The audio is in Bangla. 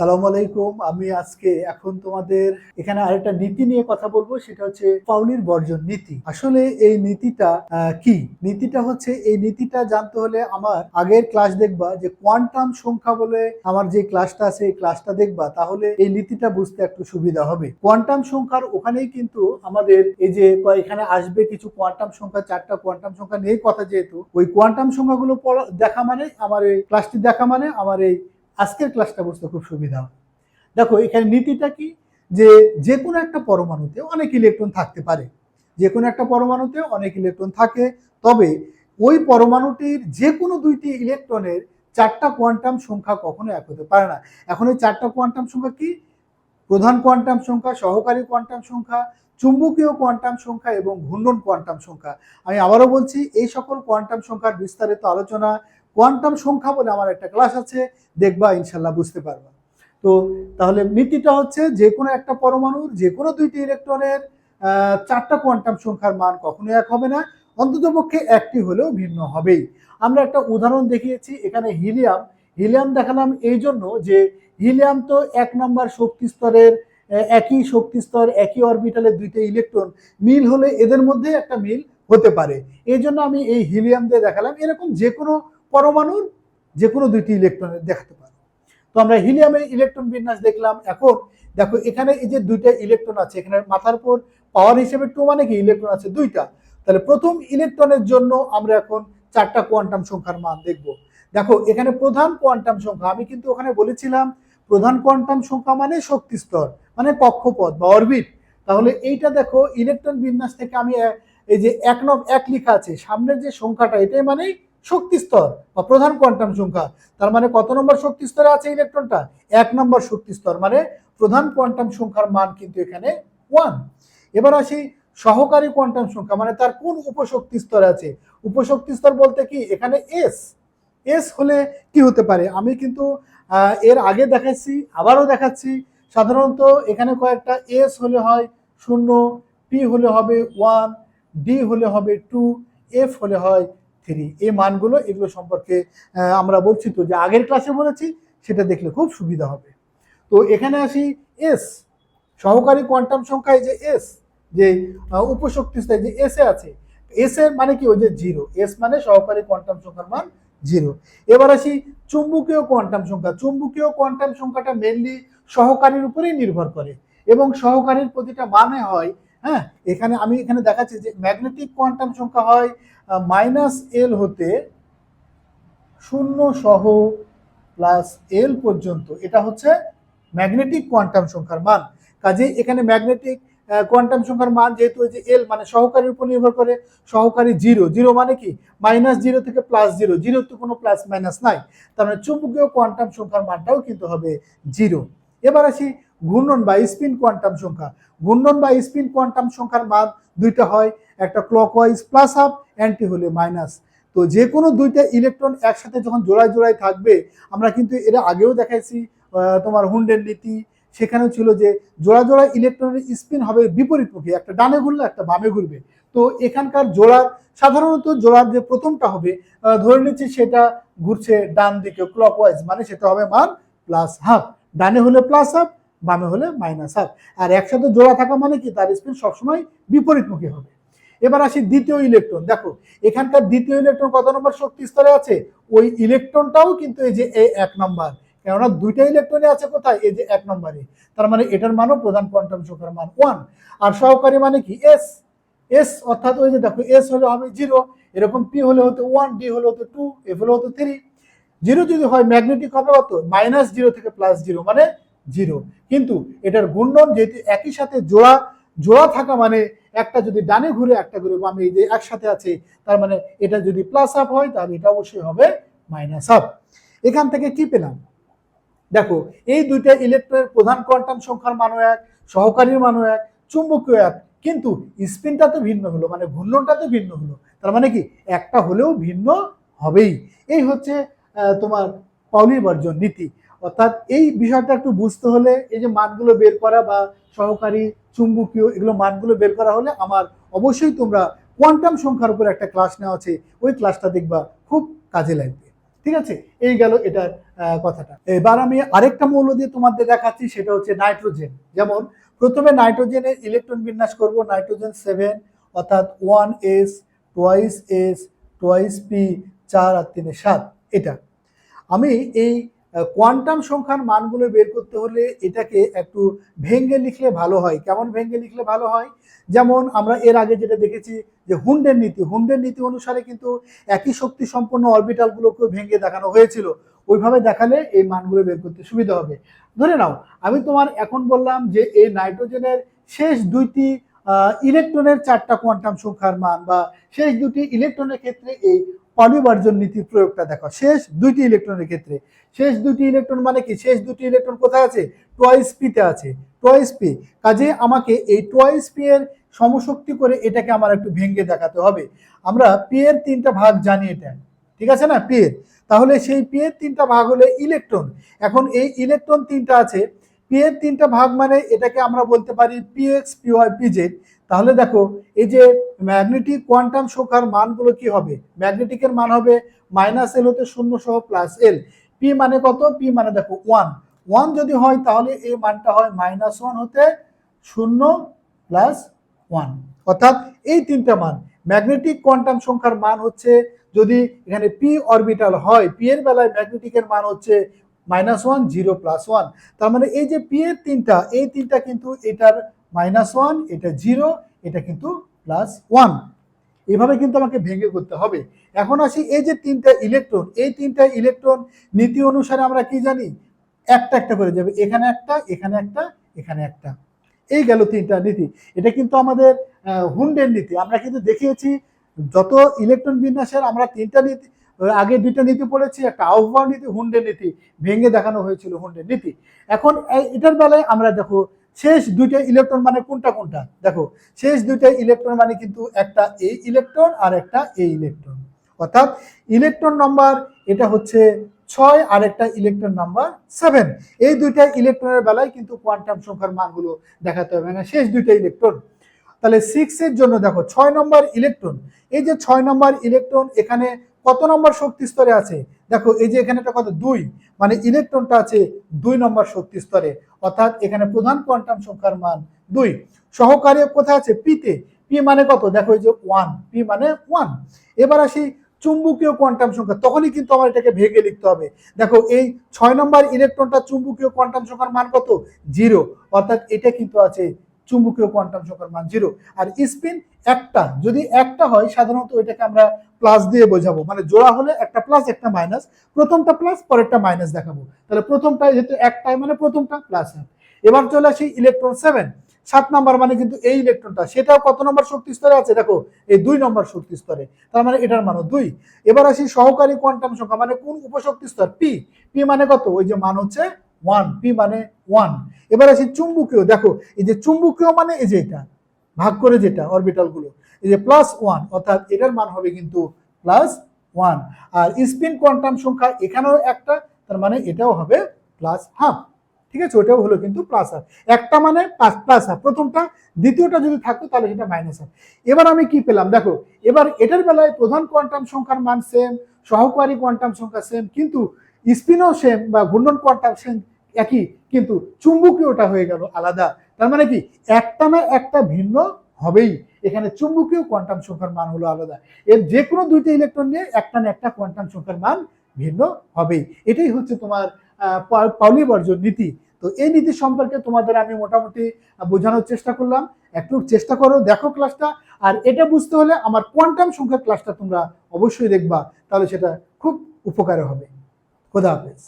সালাম আলাইকুম। আমি আজকে এখন তোমাদের এখানে আরেকটা নীতি নিয়ে কথা বলব, সেটা হচ্ছে পাউলির বর্জন নীতি। আসলে এই নীতিটা কি? নীতিটা হচ্ছে, এই নীতিটা জানতে হলে আমার আগের ক্লাস দেখবা যে কোয়ান্টাম সংখ্যা বলে আমার যে ক্লাসটা আছে, এই ক্লাসটা দেখবা, তাহলে এই নীতিটা বুঝতে একটু সুবিধা হবে। কোয়ান্টাম সংখ্যার ওখানেই কিন্তু আমাদের এই যে এখানে আসবে কিছু কোয়ান্টাম সংখ্যা, চারটা কোয়ান্টাম সংখ্যা নিয়ে কথা যেহেতু, ওই কোয়ান্টাম সংখ্যাগুলো দেখা মানে আমার এই ক্লাসটি দেখা মানে আমার এই আজকের ক্লাসটা বুঝতে খুব সুবিধা হবে। দেখো, এখানে নীতিটা কি? যে যে কোনো একটা পরমাণুতে অনেক ইলেকট্রন থাকতে পারে। যে কোনো একটা পরমাণুতে অনেক ইলেকট্রন থাকে। তবে ওই পরমাণুটির যে কোনো দুইটি ইলেকট্রনের চারটা কোয়ান্টাম সংখ্যা কখনো এক হতে পারে না। এখন এই চারটা কোয়ান্টাম সংখ্যা কি? প্রধান কোয়ান্টাম সংখ্যা, সহকারী কোয়ান্টাম সংখ্যা, চুম্বকীয় কোয়ান্টাম সংখ্যা এবং ঘূর্ণন কোয়ান্টাম সংখ্যা। আমি আবারও বলছি, এই সকল কোয়ান্টাম সংখ্যার বিস্তারিত আলোচনা কোয়ান্টাম সংখ্যা বলে আমার একটা ক্লাস আছে, দেখবা, ইনশাল্লাহ বুঝতে পারবা। তো তাহলে নীতিটা হচ্ছে যে কোনো একটা পরমাণুর যে কোনো দুইটি ইলেকট্রনের চারটা কোয়ান্টাম সংখ্যার মান কখনো এক হবে না অন্ততপক্ষে একটি হলেও ভিন্ন হবেই। আমরা একটা উদাহরণ দেখিয়েছি, এখানে হিলিয়াম। হিলিয়াম দেখালাম এই জন্য যে হিলিয়াম তো এক নম্বর শক্তি স্তরের একই শক্তি স্তর, একই অরবিটালের দুইটা ইলেকট্রন, মিল হলে এদের মধ্যে একটা মিল হতে পারে। এই জন্য আমি এই হিলিয়াম দিয়ে দেখালাম। এরকম যে কোনো পরমাণুর যে কোনো দুইটি ইলেকট্রনের দেখাতে পারো। তো আমরা হিলিয়ামের ইলেকট্রন বিন্যাস দেখলাম। এখন দেখো এখানে এই যে দুইটা ইলেকট্রন আছে, এখানে মাথার উপর পাওয়ার হিসেবে টু মানে কি? ইলেকট্রন আছে দুইটা। তাহলে প্রথম ইলেকট্রনের জন্য আমরা এখন চারটা কোয়ান্টাম সংখ্যার মান দেখব। দেখো এখানে প্রধান কোয়ান্টাম সংখ্যা, আমি কিন্তু ওখানে বলেছিলাম প্রধান কোয়ান্টাম সংখ্যা মানে শক্তি স্তর মানে কক্ষপথ বা অরবিট। তাহলে এইটা দেখো ইলেকট্রন বিন্যাস থেকে আমি এই যে এক নব এক লেখা আছে। সামনের যে সংখ্যাটা, এটাই মানে শক্তি স্তর বা প্রধান কোয়ান্টাম সংখ্যা। তার মানে কত নম্বর শক্তি স্তরে আছে ইলেকট্রনটা? এক নম্বর শক্তি স্তর মানে প্রধান কোয়ান্টাম সংখ্যার মান কিন্তু এখানে ওয়ান এবার আসি সহকারী কোয়ান্টাম সংখ্যা মানে তার কোন উপশক্তি স্তর আছে? উপশক্তি স্তর বলতে কি? এখানে এস এস হলে কি হতে পারে? আমি কিন্তু এর আগে দেখাচ্ছি, আবারও দেখাচ্ছি। সাধারণত এখানে কয়েকটা এস হলে হয় শূন্য পি হলে হবে ওয়ান ডি হলে হবে টু এফ হলে হয় থ্রি এই মানগুলো, এগুলো সম্পর্কে আমরা বলছি তো যে আগের ক্লাসে বলেছি, সেটা দেখলে খুব সুবিধা হবে। তো এখানে আসি এস সহকারী কোয়ান্টাম সংখ্যা এই যে এস যে উপশক্তি যে এস এ আছে এস এর মানে কি? ওই যে জিরো এস মানে সহকারী কোয়ান্টাম সংখ্যার মান জিরো এবার আসি চুম্বকীয় কোয়ান্টাম সংখ্যা। চুম্বকীয় কোয়ান্টাম সংখ্যাটা মেনলি সহকারীর উপরেই নির্ভর করে এবং সহকারীর প্রতিটা মানে হয় হ্যাঁ এখানে আমি এখানে দেখাচ্ছি যে ম্যাগনেটিক কোয়ান্টাম সংখ্যা হয় মাইনাস এল হতে শূন্য সহ প্লাস এল পর্যন্ত। এটা হচ্ছে ম্যাগনেটিক কোয়ান্টাম সংখ্যার মান। কাজে এখানে ম্যাগনেটিক কোয়ান্টাম সংখ্যার মান যেহেতু যে এল মানে সহকারীর উপর নির্ভর করে সহকারী জিরো। জিরো মানে কি? মাইনাস জিরো থেকে প্লাস জিরো জিরো তো কোনো প্লাস মাইনাস নাই। তার মানে চুম্বকীয় কোয়ান্টাম সংখ্যার মানটাও কিন্তু হবে জিরো এবার আসি ঘূর্ণন বা স্পিন কোয়ান্টাম সংখ্যা। ঘূর্ণন বা স্পিন কোয়ান্টাম সংখ্যার মান দুইটা হয়, একটা ক্লকওয়াইজ প্লাস হাফ অ্যান্টি হলে মাইনাস তো যে কোনো দুইটা ইলেকট্রন একসাথে যখন জোড়ায় জোড়ায় থাকবে, আমরা কিন্তু এর আগেও দেখাইছি তোমার হুন্ডের নীতি। সেখানেও ছিল যে জোড়া জোড়া ইলেকট্রনের স্পিন হবে বিপরীতমুখী, একটা ডানে ঘুরলে একটা বামে ঘুরবে। তো এখানকার জোড়ার, সাধারণত জোড়ার যে প্রথমটা হবে ধরে নিচ্ছি সেটা ঘুরছে ডান দিকে ক্লকওয়াইজ মানে সেটা হবে মান প্লাস হাফ ডানে হলে প্লাস হাফ বামে হলে মাইনাস হাফ আর একসাথে জোড়া থাকা মানে কি? তার স্পিন সবসময় বিপরীতমুখী হবে। এবার আসি দ্বিতীয় ইলেকট্রন দেখো, এখানকার দ্বিতীয় ইলেকট্রন কত নম্বর শক্তি স্তরে আছে? ওই ইলেকট্রনটাও কিন্তু এই যে এই এক নম্বর। কেননা দুইটা ইলেকট্রনে আছে কোথায়? এই যে এক নম্বরে। তার মানে এটার মানও প্রধান কোয়ান্টাম সংখ্যার মান ওয়ান আর সহকারী মানে কি? এস এস অর্থাৎ ওই যে দেখো এস হলে হবে জিরো এরকম পি হলে হতো ওয়ান ডি হলে হতো টু এফ হলে হতো থ্রি জিরো যদি হয় ম্যাগনেটিক হবে কত? মাইনাস জিরো থেকে প্লাস জিরো মানে জিরো। কিন্তু এটার ঘূর্ণন যেহেতু একই সাথে জোড়া জোড়া থাকা মানে একটা যদি ডানে ঘুরে একটা ঘুরে বামে এই যে একসাথে আছে, তার মানে এটা যদি প্লাস আপ হয়, তাহলে এটা অবশ্যই হবে মাইনাস আপ এখান থেকে কি পেলাম? দেখো, এই দুইটা ইলেকট্রনের প্রধান কোয়ান্টাম সংখ্যার মানও এক, সহকারীর মানও এক, চুম্বকীয় এক। কিন্তু স্পিনটা তো ভিন্ন হলো মানে ঘূর্ণনটা তো ভিন্ন হলো। তার মানে কি? একটা হলেও ভিন্ন হবেই। এই হচ্ছে তোমার পাউলির বর্জন নীতি। অর্থাৎ এই বিষয়টা একটু বুঝতে হলে এই যে মানগুলো বের করা বা সহকারী চুম্বকীয় এগুলো মানগুলো বের করা হলে আমার অবশ্যই তোমরা কোয়ান্টাম সংখ্যার উপর একটা ক্লাস নেওয়া আছে, ওই ক্লাসটা দেখবা, খুব কাজে লাগবে। ঠিক আছে? এই গেল এটার কথাটা। এবার আমি আরেকটা মৌল দিয়ে তোমাদের দেখাচ্ছি, সেটা হচ্ছে নাইট্রোজেন যেমন, প্রথমে নাইট্রোজেনের ইলেকট্রন বিন্যাস করব নাইট্রোজেন সেভেন অর্থাৎ one S twice S twice P চার আর তিনে সাত। এটা। আমি এই কোয়ান্টাম সংখ্যার মানগুলো বের করতে হলে এটাকে একটু ভেঙ্গে লিখলে ভালো হয়। কেমন ভেঙ্গে লিখলে ভালো হয়? যেমন আমরা এর আগে যেটা দেখেছি যে হুন্ডের নীতি। হুন্ডের নীতি অনুসারে কিন্তু একই শক্তি সম্পন্ন অরবিটালগুলোকে ভেঙ্গে দেখানো হয়েছিল। ওইভাবে দেখালে এই মানগুলো বের করতে সুবিধা হবে। ধরে নাও, আমি তোমার এখন বললাম যে এই নাইট্রোজেনের শেষ দুইটি ইলেকট্রনের চারটা কোয়ান্টাম সংখ্যার মান বা শেষ দুটি ইলেকট্রনের ক্ষেত্রে এই পলিবার্জন নীতির প্রয়োগটা দেখো। শেষ দুইটি ইলেকট্রনের ক্ষেত্রে। শেষ দুটি ইলেকট্রন মানে কি? শেষ দুটি ইলেকট্রন কোথায় আছে? টোয়াইস পিতে আছে। টোয়াইস পি কাজে আমাকে এই টোয়াইস পি এর সমশক্তি করে এটাকে আমার একটু ভেঙে দেখাতে হবে। আমরা পি এর তিনটা ভাগ জানি এটা। ঠিক আছে না? পি এর। তাহলে সেই পি এর তিনটা ভাগ হলে ইলেকট্রন এখন এই ইলেকট্রন তিনটা আছে পি এর তিনটা ভাগ মানে এটাকে আমরা বলতে পারি P X P Y P Z তাহলে দেখো, এই যে ম্যাগনেটিক কোয়ান্টাম সংখ্যার মানগুলো কি হবে? ম্যাগনেটিকের মান হবে মাইনাস এল হতে শূন্য সহ প্লাস এল পি মানে কত? পি মানে দেখো ওয়ান ওয়ান যদি হয় তাহলে এই মানটা হয় মাইনাস ওয়ান হতে শূন্য প্লাস ওয়ান অর্থাৎ এই তিনটা মান। ম্যাগনেটিক কোয়ান্টাম সংখ্যার মান হচ্ছে যদি এখানে পি অরবিটাল হয় পি এর বেলায় ম্যাগনেটিকের মান হচ্ছে minus one zero plus one তার মানে এই যে পি এর তিনটা, এই তিনটা কিন্তু এটার মাইনাস ওয়ান এটা জিরো এটা কিন্তু প্লাস ওয়ান এভাবে কিন্তু আমাকে ভেঙে করতে হবে। এখন আসি এই যে তিনটা ইলেকট্রন এই তিনটা ইলেকট্রন নীতি অনুসারে আমরা কি জানি? একটা একটা করে যাবে, এখানে একটা এখানে একটা এখানে একটা। এই গেল তিনটা নীতি। এটা কিন্তু আমাদের হুন্ডের নীতি। আমরা কিন্তু দেখিয়েছি, যত ইলেকট্রন বিন্যাসের আমরা তিনটা নীতি আগে দুইটা নীতি পড়েছি, একটা আহ্বান নীতি হুন্ডের নীতি, ভেঙে দেখানো হয়েছিল হুন্ডের নীতি। এখন এটার বেলায় আমরা দেখো, শেষ দুইটা ইলেকট্রন মানে কোনটা কোনটা? দেখো, শেষ দুইটা ইলেকট্রন মানে কিন্তু একটা এই ইলেকট্রন আর একটা এই ইলেকট্রন অর্থাৎ ইলেকট্রন নাম্বার এটা হচ্ছে ছয় আর একটা ইলেকট্রন নাম্বার সেভেন এই দুইটা ইলেকট্রনের বেলায় কিন্তু কোয়ান্টাম সংখ্যার মানগুলো দেখাতে হবে মানে শেষ দুইটা ইলেকট্রন তাহলে সিক্স এর জন্য দেখো, ছয় নম্বর ইলেকট্রন এই যে ছয় নম্বর ইলেকট্রন এখানে কত নম্বর শক্তি স্তরে আছে? দেখো, এই যে এখানে একটা কত দুই মানে ইলেকট্রনটা আছে দুই নম্বর শক্তি স্তরে। অর্থাৎ এখানে প্রধান কোয়ান্টাম সংখ্যার মান দুই। সহকারী কোথায় আছে? পিতে পি মানে কত? দেখো, এই যে ওয়ান, পি মানে ওয়ান। এবার আসি চুম্বকীয় কোয়ান্টাম সংখ্যা। তখনই কিন্তু আমার এটাকে ভেঙে লিখতে হবে। দেখো, এই ছয় নম্বর ইলেকট্রনটা চুম্বকীয় কোয়ান্টাম সংখ্যার মান কত? জিরো। অর্থাৎ এটা কিন্তু আছে চুম্বকীয় কোয়ান্টাম সংখ্যার মান জিরো। আর স্পিন একটা, যদি একটা হয়, সাধারণত এটাকে আমরা প্লাস দিয়ে বোঝাবো। মানে জোড়া হলে একটা প্লাস একটা মাইনাস প্রথমটা প্লাস পরেরটা মাইনাস দেখাবো। তাহলে প্রথমটা যেহেতু একটাই মানে প্রথমটা প্লাস এবার চলে আসি ইলেকট্রন সেভেন সাত নাম্বার মানে কিন্তু এই ইলেকট্রনটা সেটাও কত নম্বর শক্তি স্তরে আছে? দেখো, এই দুই নম্বর শক্তি স্তরে। তার মানে এটার মানও দুই। এবার আসি সহকারী কোয়ান্টাম সংখ্যা মানে কোন উপশক্তি স্তর? পি পি মানে কত? ওই যে মান হচ্ছে ওয়ান পি মানে ওয়ান এবার আসি চুম্বকীয়। দেখো, এই যে চুম্বকীয় মানে এই যে এটা। ভাগ করে যেটা অরবিটালগুলো। এই যে প্লাস ওয়ান অর্থাৎ এটার মান হবে কিন্তু প্লাস ওয়ান আর স্পিন কোয়ান্টাম সংখ্যা এখানেও একটা, তার মানে এটাও হবে প্লাস হাফ ঠিক আছে? ওটাও হলো কিন্তু প্লাস হাফ একটা মানে প্লাস হাফ প্রথমটা, দ্বিতীয়টা যদি থাকতো তাহলে সেটা মাইনাস হাফ এবার আমি কি পেলাম? দেখো, এবার এটার বেলায় প্রধান কোয়ান্টাম সংখ্যার মান সেম সহকারী কোয়ান্টাম সংখ্যা সেম কিন্তু স্পিনও সেম বা ঘূর্ণন কোয়ান্টাম সেম একই, কিন্তু চুম্বকীয়টা হয়ে গেল আলাদা। তার মানে কি? একটা না একটা ভিন্ন হবেই। এখানে চুম্বকীয় কোয়ান্টাম সংখ্যার মান হলো আলাদা। এর যে কোনো দুইটা ইলেকট্রন নিয়ে একটা না একটা কোয়ান্টাম সংখ্যার মান ভিন্ন হবেই। এটাই হচ্ছে তোমার পাউলি বর্জন নীতি। তো এই নীতি সম্পর্কে তোমাদের আমি মোটামুটি বোঝানোর চেষ্টা করলাম। একটু চেষ্টা করো, দেখো ক্লাসটা আর এটা বুঝতে হলে আমার কোয়ান্টাম সংখ্যার ক্লাসটা তোমরা অবশ্যই দেখবা। তাহলে সেটা খুব উপকারে হবে। খোদা হাফেজ।